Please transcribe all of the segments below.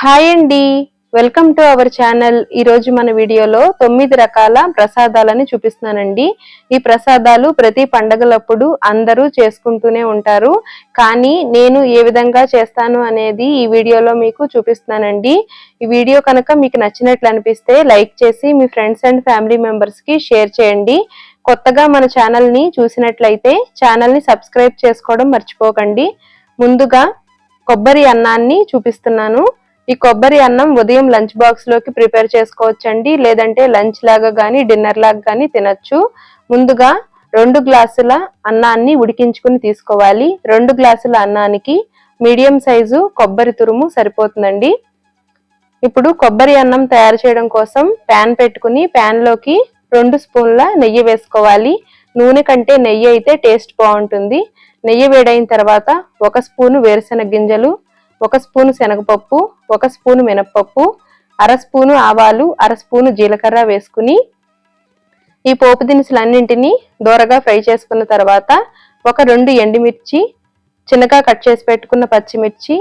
Hi అండి. Welcome to our channel. ఈ రోజు మన వీడియోలో తొమ్మిది రకాల ప్రసాదాలని చూపిస్తున్నానండి. ఈ ప్రసాదాలు ప్రతి పండగలప్పుడు అందరూ చేసుకుంటూనే ఉంటారు. కానీ నేను ఏ విధంగా చేస్తాను అనేది ఈ వీడియోలో మీకు చూపిస్తున్నానండి. ఈ వీడియో కనుక మీకు నచ్చినట్లు అనిపిస్తే లైక్ చేసి మీ ఫ్రెండ్స్ అండ్ ఫ్యామిలీ మెంబర్స్కి షేర్ చేయండి. కొత్తగా మన ఛానల్ని చూసినట్లయితే ఛానల్ని సబ్స్క్రైబ్ చేసుకోవడం మర్చిపోకండి. ముందుగా కొబ్బరి అన్నాన్ని చూపిస్తున్నాను. ఈ కొబ్బరి అన్నం ఉదయం లంచ్ బాక్స్లోకి ప్రిపేర్ చేసుకోవచ్చండి. లేదంటే లంచ్ లాగా కానీ డిన్నర్ లాగా కానీ తినచ్చు. ముందుగా రెండు గ్లాసుల అన్నాన్ని ఉడికించుకుని తీసుకోవాలి. రెండు గ్లాసుల అన్నానికి మీడియం సైజు కొబ్బరి తురుము సరిపోతుందండి. ఇప్పుడు కొబ్బరి అన్నం తయారు చేయడం కోసం ప్యాన్ పెట్టుకుని ప్యాన్లోకి రెండు స్పూన్ల నెయ్యి వేసుకోవాలి. నూనె కంటే నెయ్యి అయితే టేస్ట్ బాగుంటుంది. నెయ్యి వేడైన తర్వాత ఒక స్పూను వేరుశెనగ గింజలు ఒక స్పూను శనగపప్పు ఒక స్పూను మినప్పప్పు అర స్పూను ఆవాలు అర స్పూను జీలకర్ర వేసుకుని ఈ పోపు దినుసులన్నింటినీ దూరగా ఫ్రై చేసుకున్న తర్వాత ఒక రెండు ఎండుమిర్చి చిన్నగా కట్ చేసి పెట్టుకున్న పచ్చిమిర్చి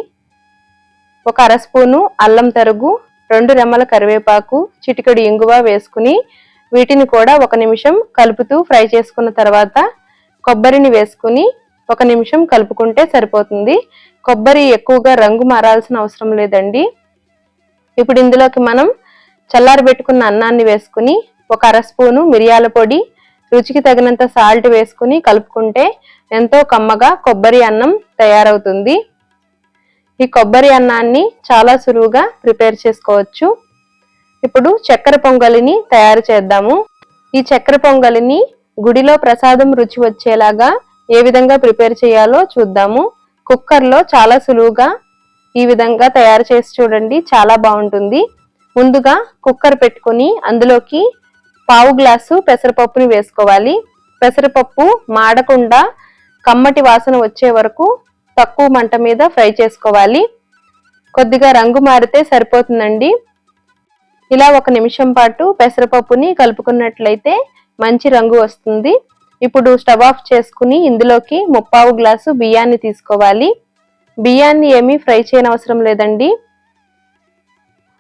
ఒక అర స్పూను అల్లం తరుగు రెండు రెమ్మల కరివేపాకు చిటికెడు ఇంగువ వేసుకుని వీటిని కూడా ఒక నిమిషం కలుపుతూ ఫ్రై చేసుకున్న తర్వాత కొబ్బరిని వేసుకుని ఒక నిమిషం కలుపుకుంటే సరిపోతుంది. కొబ్బరి ఎక్కువగా రంగు మారాల్సిన అవసరం లేదండి. ఇప్పుడు ఇందులోకి మనం చల్లారి పెట్టుకున్న అన్నాన్ని వేసుకుని ఒక అర స్పూను మిరియాల పొడి రుచికి తగినంత సాల్ట్ వేసుకుని కలుపుకుంటే ఎంతో కమ్మగా కొబ్బరి అన్నం తయారవుతుంది. ఈ కొబ్బరి అన్నాన్ని చాలా సులువుగా ప్రిపేర్ చేసుకోవచ్చు. ఇప్పుడు చక్కెర పొంగలిని తయారు చేద్దాము. ఈ చక్కెర పొంగలిని గుడిలో ప్రసాదం రుచి వచ్చేలాగా ఏ విధంగా ప్రిపేర్ చేయాలో చూద్దాము. కుక్కర్లో చాలా సులువుగా ఈ విధంగా తయారు చేసి చూడండి చాలా బాగుంటుంది. ముందుగా కుక్కర్ పెట్టుకుని అందులోకి పావు గ్లాసు పెసరపప్పుని వేసుకోవాలి. పెసరపప్పు మాడకుండా కమ్మటి వాసన వచ్చే వరకు తక్కువ మంట మీద ఫ్రై చేసుకోవాలి. కొద్దిగా రంగు మారితే సరిపోతుందండి. ఇలా ఒక నిమిషం పాటు పెసరపప్పుని కలుపుకున్నట్లయితే మంచి రంగు వస్తుంది. ఇప్పుడు స్టవ్ ఆఫ్ చేసుకుని ఇందులోకి ముప్పావు గ్లాసు బియ్యాన్ని తీసుకోవాలి. బియ్యాన్ని ఏమీ ఫ్రై చేయని అవసరం లేదండి.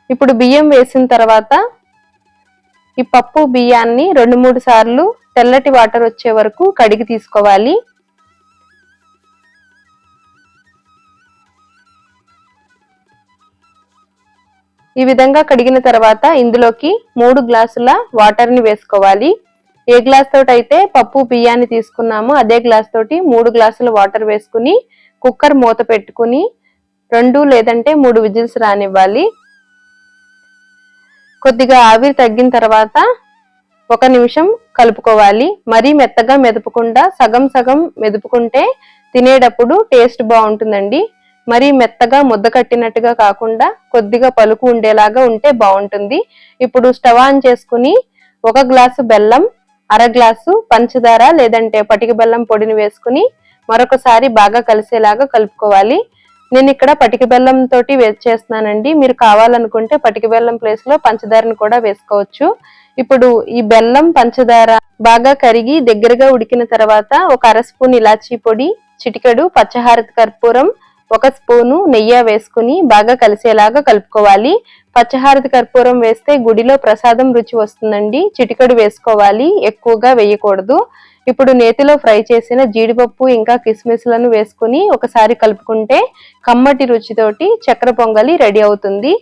ఇప్పుడు బియ్యం వేసిన తర్వాత ఈ పప్పు బియ్యాన్ని రెండు మూడు సార్లు తెల్లటి వాటర్ వచ్చే వరకు కడిగి తీసుకోవాలి. ఈ విధంగా కడిగిన తర్వాత ఇందులోకి మూడు గ్లాసుల వాటర్ని వేసుకోవాలి. ఏ గ్లాస్ తోటి అయితే పప్పు బియ్యాన్ని తీసుకున్నామో అదే గ్లాస్ తోటి మూడు గ్లాసుల వాటర్ వేసుకుని కుక్కర్ మూత పెట్టుకుని రెండు లేదంటే మూడు విజిల్స్ రానివ్వాలి. కొద్దిగా ఆవిరి తగ్గిన తర్వాత ఒక నిమిషం కలుపుకోవాలి. మరీ మెత్తగా మెదుపకుండా సగం సగం మెదుపుకుంటే తినేటప్పుడు టేస్ట్ బాగుంటుందండి. మరీ మెత్తగా ముద్ద కట్టినట్టుగా కాకుండా కొద్దిగా పలుకు ఉండేలాగా ఉంటే బాగుంటుంది. ఇప్పుడు స్టవ్ ఆన్ చేసుకుని ఒక గ్లాసు బెల్లం అర గ్లాసు పంచదార లేదంటే పటిక బెల్లం పొడిని వేసుకుని మరొకసారి బాగా కలిసేలాగా కలుపుకోవాలి. నేను ఇక్కడ పటిక బెల్లం తోటి చేస్తున్నానండి. మీరు కావాలనుకుంటే పటిక బెల్లం ప్లేస్లో పంచదారని కూడా వేసుకోవచ్చు. ఇప్పుడు ఈ బెల్లం పంచదార బాగా కరిగి దగ్గరగా ఉడికిన తర్వాత ఒక అర స్పూన్ ఇలాచీ పొడి చిటికెడు పచ్చహారతి కర్పూరం ఒక స్పూను నెయ్యి వేసుకుని బాగా కలిసేలాగా కలుపుకోవాలి. పచ్చహారతి కర్పూరం వేస్తే గుడిలో ప్రసాదం రుచి వస్తుందండి. చిటికడు వేసుకోవాలి. ఎక్కువగా వేయకూడదు. ఇప్పుడు నేతిలో ఫ్రై చేసిన జీడిపప్పు ఇంకా కిస్మిస్లను వేసుకుని ఒకసారి కలుపుకుంటే కమ్మటి రుచితోటి చక్కెర పొంగలి రెడీ అవుతుంది.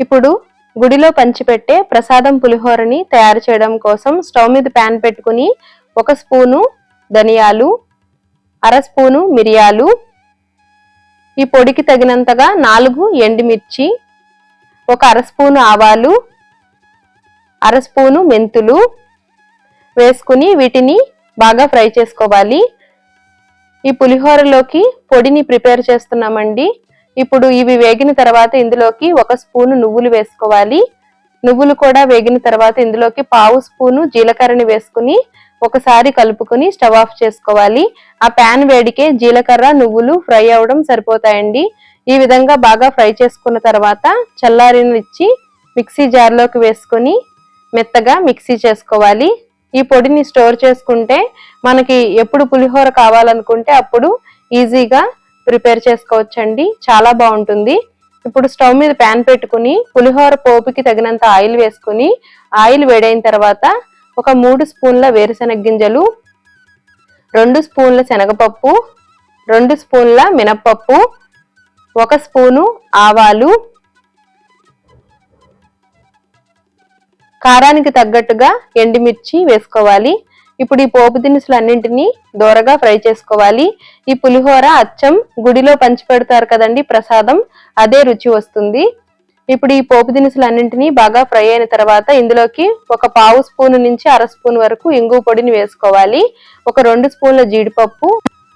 ఇప్పుడు గుడిలో పంచిపెట్టే ప్రసాదం పులిహోరని తయారు చేయడం కోసం స్టవ్ మీద ప్యాన్ పెట్టుకుని ఒక స్పూను ధనియాలు అర స్పూను మిరియాలు ఈ పొడికి తగినంతగా నాలుగు ఎండుమిర్చి ఒక అర స్పూను ఆవాలు అర స్పూను మెంతులు వేసుకుని వీటిని బాగా ఫ్రై చేసుకోవాలి. ఈ పులిహోరలోకి పొడిని ప్రిపేర్ చేస్తున్నామండి. ఇప్పుడు ఇవి వేగిన తర్వాత ఇందులోకి ఒక స్పూను నువ్వులు వేసుకోవాలి. నువ్వులు కూడా వేగిన తర్వాత ఇందులోకి పావు స్పూను జీలకర్రని వేసుకుని ఒకసారి కలుపుకుని స్టవ్ ఆఫ్ చేసుకోవాలి. ఆ ప్యాన్ వేడికే జీలకర్ర నువ్వులు ఫ్రై అవడం సరిపోతాయండి. ఈ విధంగా బాగా ఫ్రై చేసుకున్న తర్వాత చల్లారినిచ్చి మిక్సీ జార్లోకి వేసుకొని మెత్తగా మిక్సీ చేసుకోవాలి. ఈ పొడిని స్టోర్ చేసుకుంటే మనకి ఎప్పుడు పులిహోర కావాలనుకుంటే అప్పుడు ఈజీగా ప్రిపేర్ చేసుకోవచ్చండి. చాలా బాగుంటుంది. ఇప్పుడు స్టవ్ మీద ప్యాన్ పెట్టుకుని పులిహోర పోపుకి తగినంత ఆయిల్ వేసుకుని ఆయిల్ వేడైన తర్వాత ఒక మూడు స్పూన్ల వేరుశనగ గింజలు రెండు స్పూన్ల శనగపప్పు రెండు స్పూన్ల మినప్పప్పు ఒక స్పూను ఆవాలు. కారానికి తగ్గట్టుగా ఎండుమిర్చి వేసుకోవాలి. ఇప్పుడు ఈ పోపు దినుసులు అన్నింటినీ దూరగా ఫ్రై చేసుకోవాలి. ఈ పులిహోర అచ్చం గుడిలో పంచి పెడతారు కదండి ప్రసాదం అదే రుచి వస్తుంది. ఇప్పుడు ఈ పోపు దినుసులు అన్నింటినీ బాగా ఫ్రై అయిన తర్వాత ఇందులోకి ఒక పావు స్పూన్ నుంచి అర స్పూన్ వరకు ఇంగు పొడిని వేసుకోవాలి. ఒక రెండు స్పూన్ల జీడిపప్పు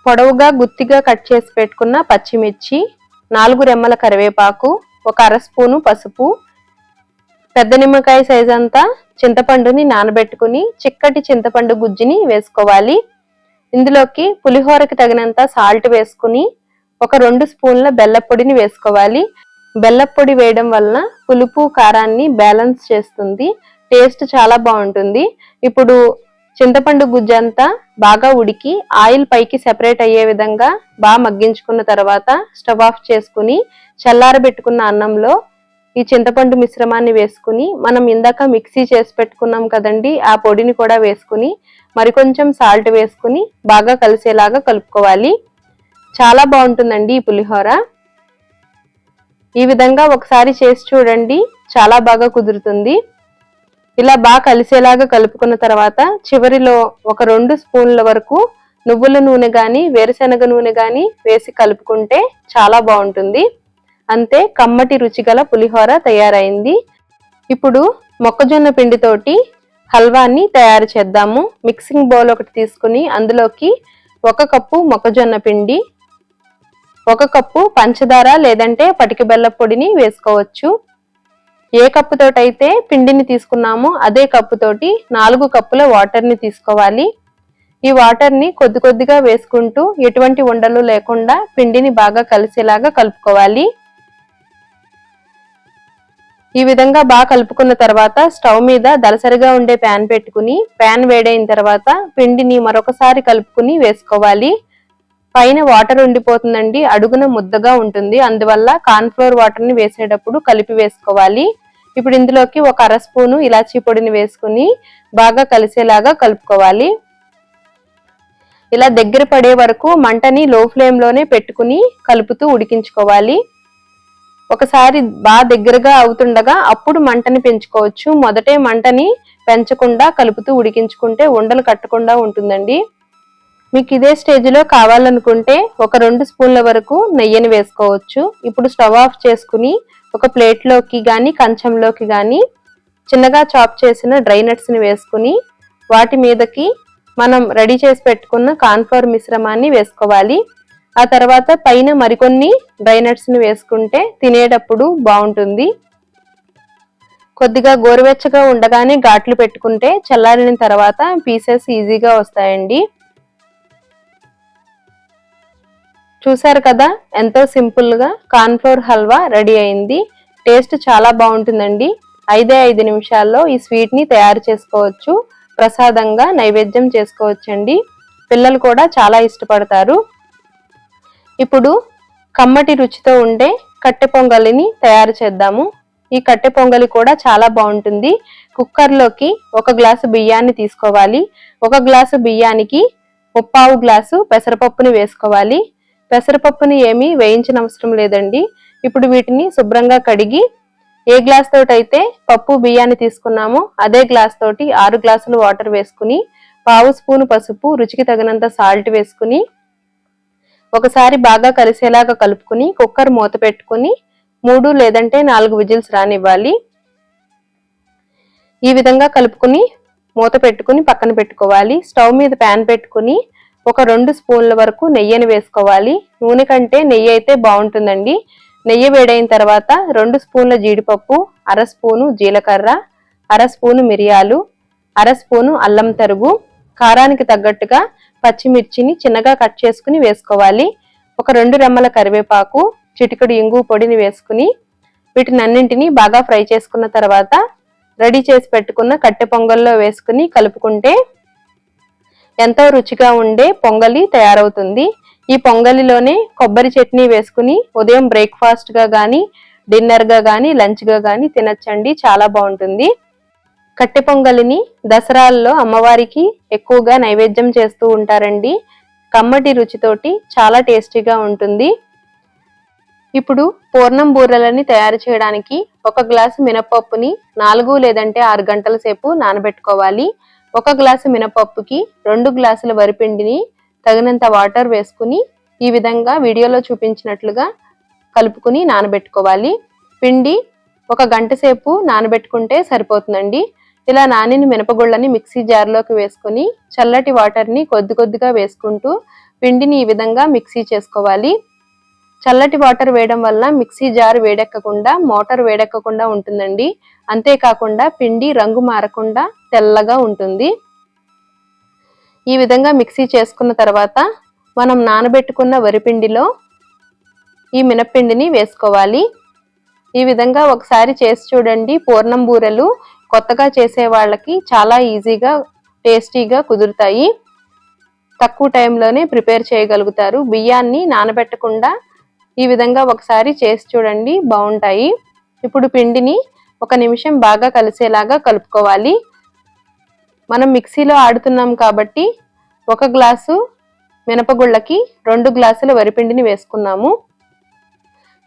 పొడవుగా గుత్తిగా కట్ చేసి పెట్టుకున్న పచ్చిమిర్చి నాలుగు రెమ్మల కరివేపాకు ఒక అర స్పూను పసుపు పెద్ద నిమ్మకాయ సైజ్ అంతా చింతపండుని నానబెట్టుకుని చిక్కటి చింతపండు గుజ్జుని వేసుకోవాలి. ఇందులోకి పులిహోరకి తగినంత సాల్ట్ వేసుకుని ఒక రెండు స్పూన్ల బెల్లపొడిని వేసుకోవాలి. బెల్లపొడి వేయడం వలన పులుపు కారాన్ని బ్యాలెన్స్ చేస్తుంది. టేస్ట్ చాలా బాగుంటుంది. ఇప్పుడు చింతపండు గుజ్జంతా బాగా ఉడికి ఆయిల్ పైకి సెపరేట్ అయ్యే విధంగా బాగా మగ్గించుకున్న తర్వాత స్టవ్ ఆఫ్ చేసుకుని చల్లారబెట్టుకున్న అన్నంలో ఈ చింతపండు మిశ్రమాన్ని వేసుకుని మనం ఇందాక మిక్సీ చేసి పెట్టుకున్నాం కదండి ఆ పొడిని కూడా వేసుకుని మరికొంచెం సాల్ట్ వేసుకుని బాగా కలిసేలాగా కలుపుకోవాలి. చాలా బాగుంటుందండి ఈ పులిహోర. ఈ విధంగా ఒకసారి చేసి చూడండి. చాలా బాగా కుదురుతుంది. ఇలా బాగా కలిసేలాగా కలుపుకున్న తర్వాత చివరిలో ఒక రెండు స్పూన్ల వరకు నువ్వుల నూనె కానీ వేరుశనగ నూనె కానీ వేసి కలుపుకుంటే చాలా బాగుంటుంది. అంతే కమ్మటి రుచిగల పులిహోర తయారైంది. ఇప్పుడు మొక్కజొన్న పిండితోటి హల్వాని తయారు చేద్దాము. మిక్సింగ్ బౌల్ ఒకటి తీసుకుని అందులోకి ఒక కప్పు మొక్కజొన్న పిండి ఒక కప్పు పంచదార లేదంటే పటికబెల్ల పొడిని వేసుకోవచ్చు. ఏ కప్పుతోటైతే పిండిని తీసుకున్నామో అదే కప్పుతోటి నాలుగు కప్పుల వాటర్ని తీసుకోవాలి. ఈ వాటర్ని కొద్ది కొద్దిగా వేసుకుంటూ ఎటువంటి ఉండలు లేకుండా పిండిని బాగా కలిసేలాగా కలుపుకోవాలి. ఈ విధంగా బాగా కలుపుకున్న తర్వాత స్టవ్ మీద దలసరిగా ఉండే ప్యాన్ పెట్టుకుని ప్యాన్ వేడైన తర్వాత పిండిని మరొకసారి కలుపుకుని వేసుకోవాలి. పైన వాటర్ ఉండిపోతుందండి అడుగున ముద్దగా ఉంటుంది. అందువల్ల కార్న్ఫ్లోర్ వాటర్ని వేసేటప్పుడు కలిపి వేసుకోవాలి. ఇప్పుడు ఇందులోకి ఒక అర స్పూను ఇలాచీ పొడిని వేసుకుని బాగా కలిసేలాగా కలుపుకోవాలి. ఇలా దగ్గర పడే వరకు మంటని లో ఫ్లేమ్లోనే పెట్టుకుని కలుపుతూ ఉడికించుకోవాలి. ఒకసారి బాగా దగ్గరగా అవుతుండగా అప్పుడు మంటని పెంచుకోవచ్చు. మొదటే మంటని పెంచకుండా కలుపుతూ ఉడికించుకుంటే ఉండలు కట్టకుండా ఉంటుందండి. మీకు ఇదే స్టేజ్లో కావాలనుకుంటే ఒక రెండు స్పూన్ల వరకు నెయ్యిని వేసుకోవచ్చు. ఇప్పుడు స్టవ్ ఆఫ్ చేసుకుని ఒక ప్లేట్లోకి కానీ కంచంలోకి కానీ చిన్నగా చాప్ చేసిన డ్రై నట్స్ని వేసుకుని వాటి మీదకి మనం రెడీ చేసి పెట్టుకున్న కార్న్ఫ్లవర్ మిశ్రమాన్ని వేసుకోవాలి. ఆ తర్వాత పైన మరికొన్ని డ్రై నట్స్ని వేసుకుంటే తినేటప్పుడు బాగుంటుంది. కొద్దిగా గోరువెచ్చగా ఉండగానే ఘాట్లు పెట్టుకుంటే చల్లారిన తర్వాత పీసెస్ ఈజీగా వస్తాయండి. చూసారు కదా? ఎంతో సింపుల్గా కార్న్ఫ్లోర్ హల్వా రెడీ అయింది. టేస్ట్ చాలా బాగుంటుందండి. ఐదే ఐదు నిమిషాల్లో ఈ స్వీట్ని తయారు చేసుకోవచ్చు. ప్రసాదంగా నైవేద్యం చేసుకోవచ్చండి. పిల్లలు కూడా చాలా ఇష్టపడతారు. ఇప్పుడు కమ్మటి రుచితో ఉండే కట్టె పొంగలిని తయారు చేద్దాము. ఈ కట్టె పొంగలి కూడా చాలా బాగుంటుంది. కుక్కర్లోకి ఒక గ్లాసు బియ్యాన్ని తీసుకోవాలి. ఒక గ్లాసు బియ్యానికి ముప్పావు గ్లాసు పెసరపప్పుని వేసుకోవాలి. పెసరపప్పుని ఏమీ వేయించిన అవసరం లేదండి. ఇప్పుడు వీటిని శుభ్రంగా కడిగి ఏ గ్లాస్ తోటి అయితే పప్పు బియ్యాన్ని తీసుకున్నామో అదే గ్లాస్ తోటి ఆరు గ్లాసులు వాటర్ వేసుకుని పావు స్పూను పసుపు రుచికి తగినంత సాల్ట్ వేసుకుని ఒకసారి బాగా కలిసేలాగా కలుపుకుని కుక్కర్ మూత పెట్టుకుని మూడు లేదంటే నాలుగు విజిల్స్ రానివ్వాలి. ఈ విధంగా కలుపుకుని మూత పెట్టుకుని పక్కన పెట్టుకోవాలి. స్టవ్ మీద ప్యాన్ పెట్టుకుని ఒక రెండు స్పూన్ల వరకు నెయ్యిని వేసుకోవాలి. నూనె కంటే నెయ్యి అయితే బాగుంటుందండి. నెయ్యి వేడైన తర్వాత రెండు స్పూన్ల జీడిపప్పు అర స్పూను జీలకర్ర అర స్పూను మిరియాలు అర స్పూను అల్లం తరుగు కారానికి తగ్గట్టుగా పచ్చిమిర్చిని చిన్నగా కట్ చేసుకుని వేసుకోవాలి. ఒక రెండు రెమ్మల కరివేపాకు చిటికడు ఇంగు పొడిని వేసుకుని వీటినన్నింటినీ బాగా ఫ్రై చేసుకున్న తర్వాత రెడీ చేసి పెట్టుకున్న కట్టె పొంగల్లో వేసుకుని కలుపుకుంటే ఎంతో రుచిగా ఉండే పొంగలి తయారవుతుంది. ఈ పొంగలిలోనే కొబ్బరి చట్నీ వేసుకుని ఉదయం బ్రేక్ఫాస్ట్గా కానీ డిన్నర్గా కానీ లంచ్గా కానీ తినచ్చండి. చాలా బాగుంటుంది. కట్టె పొంగలిని దసరాల్లో అమ్మవారికి ఎక్కువగా నైవేద్యం చేస్తూ ఉంటారండి. కమ్మటి రుచితోటి చాలా టేస్టీగా ఉంటుంది. ఇప్పుడు పూర్ణం బూరెలని తయారు చేయడానికి ఒక గ్లాసు మినపప్పుని నాలుగు లేదంటే ఆరు గంటల సేపు నానబెట్టుకోవాలి. ఒక గ్లాసు మినపప్పుకి రెండు గ్లాసుల వరిపిండిని తగినంత వాటర్ వేసుకుని ఈ విధంగా వీడియోలో చూపించినట్లుగా కలుపుకుని నానబెట్టుకోవాలి. పిండి ఒక గంట సేపు నానబెట్టుకుంటే సరిపోతుందండి. ఇలా నానిన మినపగుళ్ళని మిక్సీ జార్లోకి వేసుకుని చల్లటి వాటర్ని కొద్ది కొద్దిగా వేసుకుంటూ పిండిని ఈ విధంగా మిక్సీ చేసుకోవాలి. చల్లటి వాటర్ వేయడం వల్ల మిక్సీ జార్ వేడెక్కకుండా మోటార్ వేడెక్కకుండా ఉంటుందండి. అంతేకాకుండా పిండి రంగు మారకుండా తెల్లగా ఉంటుంది. ఈ విధంగా మిక్సీ చేసుకున్న తర్వాత మనం నానబెట్టుకున్న వరిపిండిలో ఈ మినప్పిండిని వేసుకోవాలి. ఈ విధంగా ఒకసారి చేసి చూడండి. పూర్ణం బూరెలు కొత్తగా చేసే వాళ్ళకి చాలా ఈజీగా టేస్టీగా కుదురుతాయి. తక్కువ టైంలోనే ప్రిపేర్ చేయగలుగుతారు. బియ్యాన్ని నానబెట్టకుండా ఈ విధంగా ఒకసారి చేసి చూడండి బాగుంటాయి. ఇప్పుడు పిండిని ఒక నిమిషం బాగా కలిసేలాగా కలుపుకోవాలి. మనం మిక్సీలో ఆడుతున్నాం కాబట్టి ఒక గ్లాసు మినపగుళ్ళకి రెండు గ్లాసుల వరిపిండిని వేసుకున్నాము.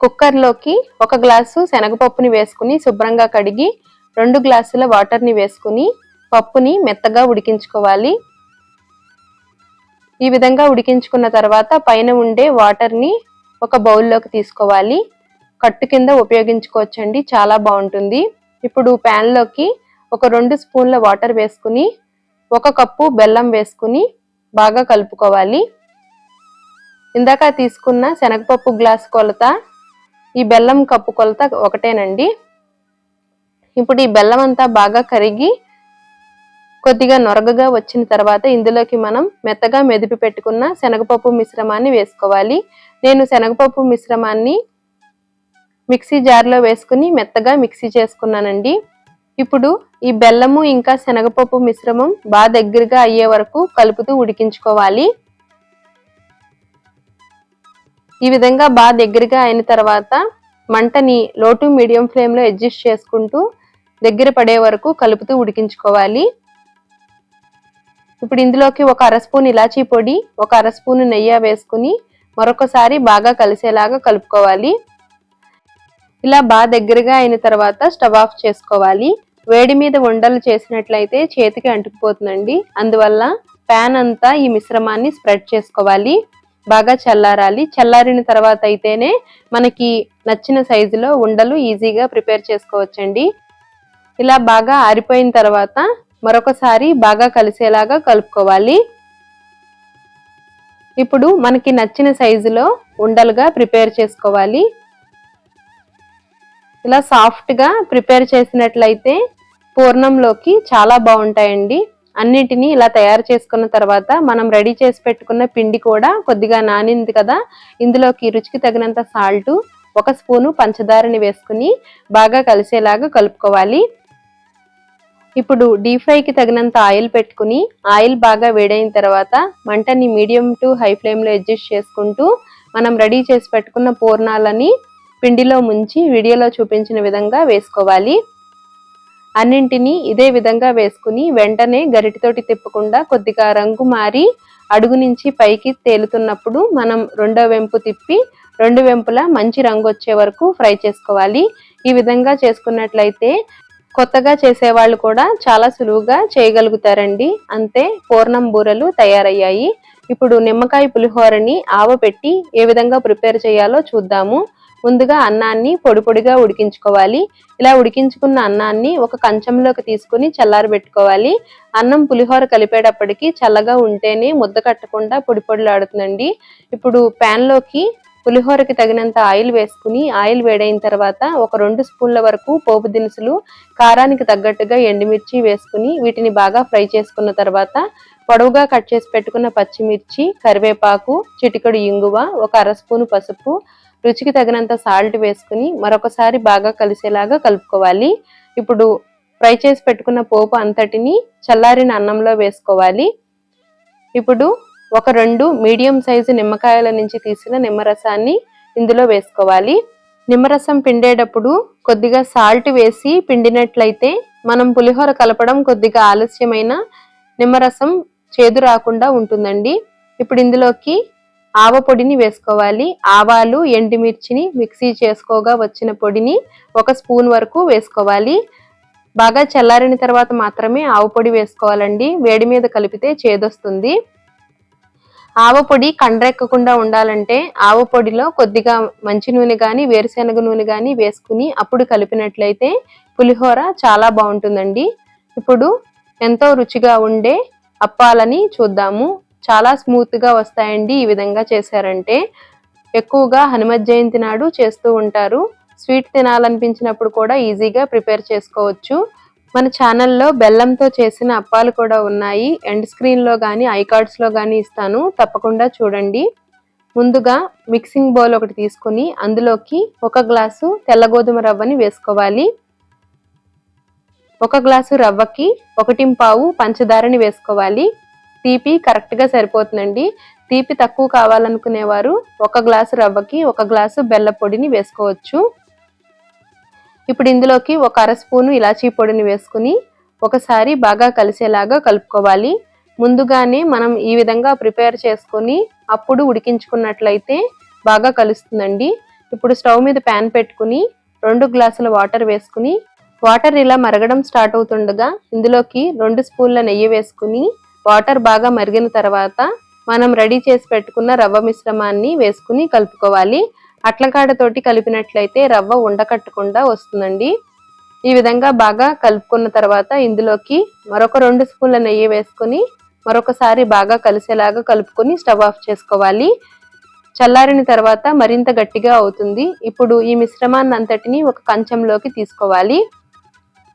కుక్కర్లోకి ఒక గ్లాసు శనగపప్పుని వేసుకుని శుభ్రంగా కడిగి రెండు గ్లాసుల వాటర్ని వేసుకుని పప్పుని మెత్తగా ఉడికించుకోవాలి. ఈ విధంగా ఉడికించుకున్న తర్వాత పైన ఉండే వాటర్ని ఒక బౌల్లోకి తీసుకోవాలి. కట్టు కింద ఉపయోగించుకోవచ్చండి. చాలా బాగుంటుంది. ఇప్పుడు ప్యాన్లోకి ఒక రెండు స్పూన్ల వాటర్ వేసుకుని ఒక కప్పు బెల్లం వేసుకుని బాగా కలుపుకోవాలి. ఇందాక తీసుకున్న శనగపప్పు గ్లాస్ కొలత ఈ బెల్లం కప్పు కొలత ఒకటేనండి. ఇప్పుడు ఈ బెల్లం అంతా బాగా కరిగి కొద్దిగా నొరగగా వచ్చిన తర్వాత ఇందులోకి మనం మెత్తగా మెదిపి పెట్టుకున్న శనగపప్పు మిశ్రమాన్ని వేసుకోవాలి. నేను శనగపప్పు మిశ్రమాన్ని మిక్సీ జార్లో వేసుకుని మెత్తగా మిక్సీ చేసుకున్నానండి. ఇప్పుడు ఈ బెల్లము ఇంకా శనగపప్పు మిశ్రమం బాగా దగ్గరగా అయ్యే వరకు కలుపుతూ ఉడికించుకోవాలి. ఈ విధంగా బాగా దగ్గరగా అయిన తర్వాత మంటని లో టు మీడియం ఫ్లేమ్లో అడ్జస్ట్ చేసుకుంటూ దగ్గర పడే వరకు కలుపుతూ ఉడికించుకోవాలి. ఇప్పుడు ఇందులోకి ఒక అర స్పూన్ ఇలాచీ పొడి ఒక అర స్పూన్ నెయ్యి వేసుకుని మరొకసారి బాగా కలిసేలాగా కలుపుకోవాలి. ఇలా బాగా దగ్గరగా అయిన తర్వాత స్టవ్ ఆఫ్ చేసుకోవాలి. వేడి మీద ఉండలు చేసినట్లయితే చేతికి అంటుకుపోతుందండి. అందువల్ల ప్యాన్ అంతా ఈ మిశ్రమాన్ని స్ప్రెడ్ చేసుకోవాలి. బాగా చల్లారాలి. చల్లారిన తర్వాత అయితేనే మనకి నచ్చిన సైజులో ఉండలు ఈజీగా ప్రిపేర్ చేసుకోవచ్చండి. ఇలా బాగా ఆరిపోయిన తర్వాత మరొకసారి బాగా కలిసేలాగా కలుపుకోవాలి. ఇప్పుడు మనకి నచ్చిన సైజులో ఉండలుగా ప్రిపేర్ చేసుకోవాలి. ఇలా సాఫ్ట్గా ప్రిపేర్ చేసినట్లయితే పూర్ణంలోకి చాలా బాగుంటాయండి. అన్నిటినీ ఇలా తయారు చేసుకున్న తర్వాత మనం రెడీ చేసి పెట్టుకున్న పిండి కూడా కొద్దిగా నానింది కదా ఇందులోకి రుచికి తగినంత సాల్టు ఒక స్పూను పంచదారని వేసుకుని బాగా కలిసేలాగా కలుపుకోవాలి. ఇప్పుడు డీప్ ఫ్రైకి తగినంత ఆయిల్ పెట్టుకుని ఆయిల్ బాగా వేడైన తర్వాత మంటని మీడియం టు హై ఫ్లేమ్లో అడ్జస్ట్ చేసుకుంటూ మనం రెడీ చేసి పెట్టుకున్న పూర్ణాలని పిండిలో ముంచి వీడియోలో చూపించిన విధంగా వేసుకోవాలి. అన్నింటినీ ఇదే విధంగా వేసుకుని వెంటనే గరిటితోటి తిప్పకుండా కొద్దిగా రంగు మారి అడుగు నుంచి పైకి తేలుతున్నప్పుడు మనం రెండో వెంపు తిప్పి రెండు వెంపులా మంచి రంగు వచ్చే వరకు ఫ్రై చేసుకోవాలి. ఈ విధంగా చేసుకున్నట్లయితే కొత్తగా చేసేవాళ్ళు కూడా చాలా సులువుగా చేయగలుగుతారండి. అంతే పూర్ణం బూరలు తయారయ్యాయి. ఇప్పుడు నిమ్మకాయ పులిహోరని ఆవపెట్టి ఏ విధంగా ప్రిపేర్ చేయాలో చూద్దాము. ముందుగా అన్నాన్ని పొడి పొడిగా ఉడికించుకోవాలి. ఇలా ఉడికించుకున్న అన్నాన్ని ఒక కంచంలోకి తీసుకుని చల్లారి పెట్టుకోవాలి. అన్నం పులిహోర కలిపేటప్పటికి చల్లగా ఉంటేనే ముద్ద కట్టకుండా పొడి పొడిలాడుతుందండి. ఇప్పుడు ప్యాన్లోకి పులిహోరకి తగినంత ఆయిల్ వేసుకుని ఆయిల్ వేడైన తర్వాత ఒక రెండు స్పూన్ల వరకు పోపు దినుసులు కారానికి తగ్గట్టుగా ఎండుమిర్చి వేసుకుని వీటిని బాగా ఫ్రై చేసుకున్న తర్వాత పొడవుగా కట్ చేసి పెట్టుకున్న పచ్చిమిర్చి కరివేపాకు చిటికడు ఇంగువ ఒక అర స్పూను పసుపు రుచికి తగినంత సాల్ట్ వేసుకుని మరొకసారి బాగా కలిసేలాగా కలుపుకోవాలి. ఇప్పుడు ఫ్రై చేసి పెట్టుకున్న పోపు అంతటిని చల్లారిన అన్నంలో వేసుకోవాలి. ఇప్పుడు ఒక రెండు మీడియం సైజు నిమ్మకాయల నుంచి తీసిన నిమ్మరసాన్ని ఇందులో వేసుకోవాలి. నిమ్మరసం పిండేటప్పుడు కొద్దిగా సాల్ట్ వేసి పిండినట్లయితే మనం పులిహోర కలపడం కొద్దిగా ఆలస్యమైన నిమ్మరసం చేదు రాకుండా ఉంటుందండి. ఇప్పుడు ఇందులోకి ఆవ పొడిని వేసుకోవాలి. ఆవాలు ఎండుమిర్చిని మిక్సీ చేసుకోగా వచ్చిన పొడిని ఒక స్పూన్ వరకు వేసుకోవాలి. బాగా చల్లారిన తర్వాత మాత్రమే ఆవు పొడి వేసుకోవాలండి. వేడి మీద కలిపితే చేదొస్తుంది. ఆవ పొడి కండ్రెక్కకుండా ఉండాలంటే ఆవ పొడిలో కొద్దిగా మంచి నూనె కానీ వేరుశెనగ నూనె కానీ వేసుకుని అప్పుడు కలిపినట్లయితే పులిహోర చాలా బాగుంటుందండి. ఇప్పుడు ఎంతో రుచిగా ఉండే అప్పాలని చూద్దాము. చాలా స్మూత్గా వస్తాయండి ఈ విధంగా చేశారంటే. ఎక్కువగా హనుమత్ జయంతి నాడు చేస్తూ ఉంటారు. స్వీట్ తినాలనిపించినప్పుడు కూడా ఈజీగా ప్రిపేర్ చేసుకోవచ్చు. మన ఛానల్లో బెల్లంతో చేసిన అప్పాలు కూడా ఉన్నాయి. ఎండ్ స్క్రీన్లో కానీ ఐకార్డ్స్లో కానీ ఇస్తాను. తప్పకుండా చూడండి. ముందుగా మిక్సింగ్ బౌల్ ఒకటి తీసుకుని అందులోకి ఒక గ్లాసు తెల్ల గోధుమ రవ్వని వేసుకోవాలి. ఒక గ్లాసు రవ్వకి ఒకటి పావు పంచదారని వేసుకోవాలి. తీపి కరెక్ట్గా సరిపోతుందండి. తీపి తక్కువ కావాలనుకునేవారు ఒక గ్లాసు రవ్వకి ఒక గ్లాసు బెల్ల పొడిని వేసుకోవచ్చు. ఇప్పుడు ఇందులోకి ఒక అర స్పూను ఇలాచీ పొడిని వేసుకుని ఒకసారి బాగా కలిసేలాగా కలుపుకోవాలి. ముందుగానే మనం ఈ విధంగా ప్రిపేర్ చేసుకొని అప్పుడు ఉడికించుకున్నట్లయితే బాగా కలుస్తుందండి. ఇప్పుడు స్టవ్ మీద ప్యాన్ పెట్టుకుని రెండు గ్లాసుల వాటర్ వేసుకుని వాటర్ ఇలా మరగడం స్టార్ట్ అవుతుండగా ఇందులోకి రెండు స్పూన్ల నెయ్యి వేసుకుని వాటర్ బాగా మరిగిన తర్వాత మనం రెడీ చేసి పెట్టుకున్న రవ్వ మిశ్రమాన్ని వేసుకుని కలుపుకోవాలి. అట్లకాడతోటి కలిపినట్లయితే రవ్వ ఉండకట్టకుండా వస్తుందండి. ఈ విధంగా బాగా కలుపుకున్న తర్వాత ఇందులోకి మరొక రెండు స్పూన్ల నెయ్యి వేసుకుని మరొకసారి బాగా కలిసేలాగా కలుపుకొని స్టవ్ ఆఫ్ చేసుకోవాలి. చల్లారిన తర్వాత మరింత గట్టిగా అవుతుంది. ఇప్పుడు ఈ మిశ్రమాన్ని అంతటిని ఒక కంచంలోకి తీసుకోవాలి.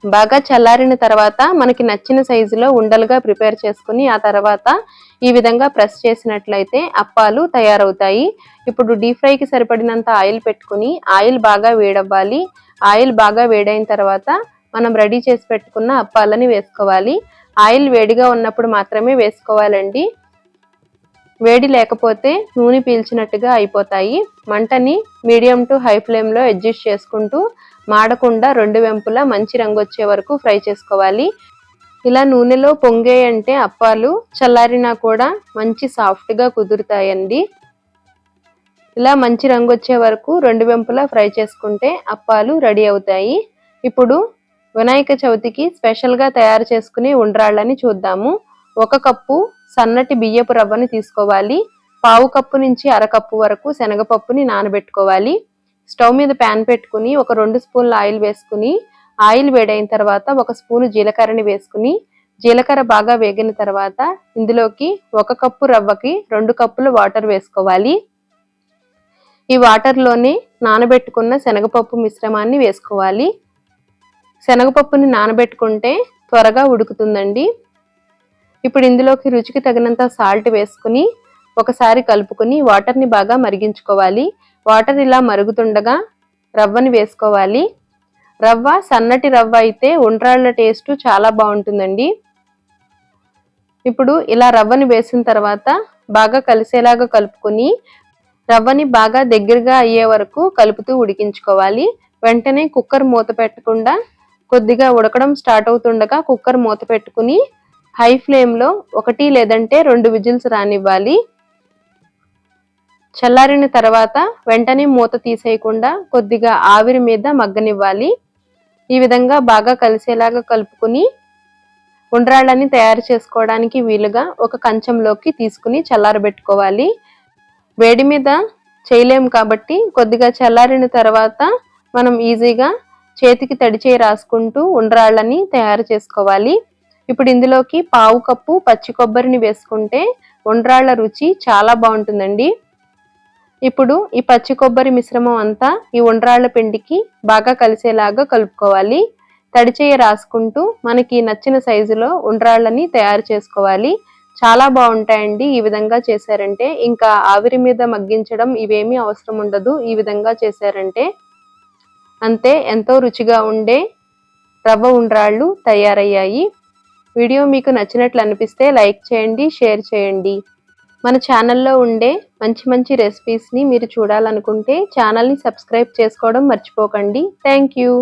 బాగా చల్లారిన తర్వాత మనకి నచ్చిన సైజులో ఉండలుగా ప్రిపేర్ చేసుకుని ఆ తర్వాత ఈ విధంగా ప్రెస్ చేసినట్లయితే అప్పాలు తయారవుతాయి. ఇప్పుడు డీప్ ఫ్రైకి సరిపడినంత ఆయిల్ పెట్టుకుని ఆయిల్ బాగా వేడవ్వాలి. ఆయిల్ బాగా వేడైన తర్వాత మనం రెడీ చేసి పెట్టుకున్న అప్పాలని వేసుకోవాలి. ఆయిల్ వేడిగా ఉన్నప్పుడు మాత్రమే వేసుకోవాలండి. వేడి లేకపోతే నూనె పీల్చినట్టుగా అయిపోతాయి. మంటని మీడియం టు హై ఫ్లేమ్లో అడ్జస్ట్ చేసుకుంటూ మాడకుండా రెండు వెంపులా మంచి రంగు వచ్చే వరకు ఫ్రై చేసుకోవాలి. ఇలా నూనెలో పొంగే అంటే అప్పాలు చల్లారినా కూడా మంచి సాఫ్ట్గా కుదురుతాయండి. ఇలా మంచి రంగు వచ్చే వరకు రెండు వెంపులా ఫ్రై చేసుకుంటే అప్పాలు రెడీ అవుతాయి. ఇప్పుడు వినాయక చవితికి స్పెషల్గా తయారు చేసుకునే ఉండ్రాళ్ళని చూద్దాము. ఒక కప్పు సన్నటి బియ్యపు రవ్వని తీసుకోవాలి. పావు కప్పు నుంచి అరకప్పు వరకు శనగపప్పుని నానబెట్టుకోవాలి. స్టవ్ మీద ప్యాన్ పెట్టుకుని ఒక రెండు స్పూన్ల ఆయిల్ వేసుకుని ఆయిల్ వేడైన తర్వాత ఒక స్పూను జీలకర్రని వేసుకుని జీలకర్ర బాగా వేగిన తర్వాత ఇందులోకి ఒక కప్పు రవ్వకి రెండు కప్పులు వాటర్ వేసుకోవాలి. ఈ వాటర్లోనే నానబెట్టుకున్న శనగపప్పు మిశ్రమాన్ని వేసుకోవాలి. శనగపప్పుని నానబెట్టుకుంటే త్వరగా ఉడుకుతుందండి. ఇప్పుడు ఇందులోకి రుచికి తగినంత సాల్ట్ వేసుకుని ఒకసారి కలుపుకొని వాటర్ని బాగా మరిగించుకోవాలి. వాటర్ ఇలా మరుగుతుండగా రవ్వని వేసుకోవాలి. రవ్వ సన్నటి రవ్వ అయితే ఉండ్రాళ్ళ టేస్ట్ చాలా బాగుంటుందండి. ఇప్పుడు ఇలా రవ్వని వేసిన తర్వాత బాగా కలిసేలాగా కలుపుకొని రవ్వని బాగా దగ్గరగా అయ్యే వరకు కలుపుతూ ఉడికించుకోవాలి. వెంటనే కుక్కర్ మూత పెట్టకుండా కొద్దిగా ఉడకడం స్టార్ట్ అవుతుండగా కుక్కర్ మూత పెట్టుకుని హై ఫ్లేమ్లో ఒకటి లేదంటే రెండు విజిల్స్ రానివ్వాలి. చల్లారిన తర్వాత వెంటనే మూత తీసేయకుండా కొద్దిగా ఆవిరి మీద మగ్గనివ్వాలి. ఈ విధంగా బాగా కలిసేలాగా కలుపుకుని ఉండ్రాళ్ళని తయారు చేసుకోవడానికి వీలుగా ఒక కంచంలోకి తీసుకుని చల్లారబెట్టుకోవాలి. వేడి మీద చేయలేము కాబట్టి కొద్దిగా చల్లారిన తర్వాత మనం ఈజీగా చేతికి తడిచేయి రాసుకుంటూ ఉండ్రాళ్ళని తయారు చేసుకోవాలి. ఇప్పుడు ఇందులోకి పావు కప్పు పచ్చి కొబ్బరిని వేసుకుంటే ఉండ్రాళ్ళ రుచి చాలా బాగుంటుందండి. ఇప్పుడు ఈ పచ్చి కొబ్బరి మిశ్రమం అంతా ఈ ఉండ్రాళ్ళ పిండికి బాగా కలిసేలాగా కలుపుకోవాలి. తడిచేయ రాసుకుంటూ మనకి నచ్చిన సైజులో ఉండ్రాళ్ళని తయారు చేసుకోవాలి. చాలా బాగుంటాయండి ఈ విధంగా చేశారంటే. ఇంకా ఆవిరి మీద మగ్గించడం ఇవేమీ అవసరం ఉండదు. ఈ విధంగా చేశారంటే అంతే ఎంతో రుచిగా ఉండే రవ్వ ఉండ్రాళ్ళు తయారయ్యాయి. వీడియో మీకు నచ్చినట్లు అనిపిస్తే లైక్ చేయండి షేర్ చేయండి. మన ఛానల్లో ఉండే మంచి మంచి రెసిపీస్ని మీరు చూడాలనుకుంటే ఛానల్ని సబ్స్క్రైబ్ చేసుకోవడం మర్చిపోకండి. Thank you